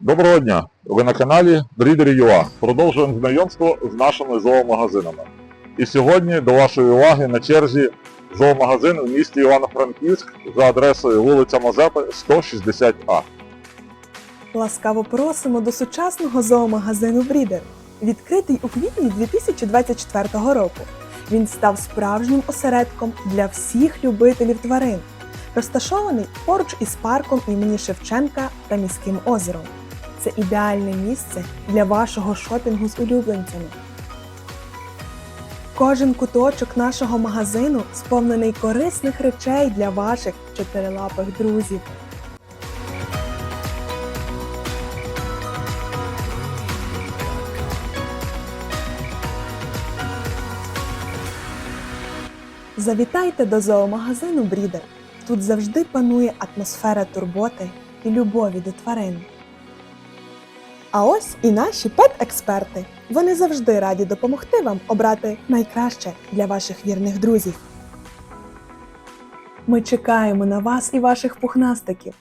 Доброго дня! Ви на каналі Breeder.ua. Продовжуємо знайомство з нашими зоомагазинами. І сьогодні до вашої уваги на черзі зоомагазин у місті Івано-Франківськ за адресою вулиця Мазепи 160А. Ласкаво просимо до сучасного зоомагазину Брідер, відкритий у квітні 2024 року. Він став справжнім осередком для всіх любителів тварин, розташований поруч із парком імені Шевченка та міським озером. Це ідеальне місце для вашого шопінгу з улюбленцями. Кожен куточок нашого магазину сповнений корисних речей для ваших чотирилапих друзів. Завітайте до зоомагазину Брідер. Тут завжди панує атмосфера турботи і любові до тварин. А ось і наші пет-експерти. Вони завжди раді допомогти вам обрати найкраще для ваших вірних друзів. Ми чекаємо на вас і ваших пухнастиків.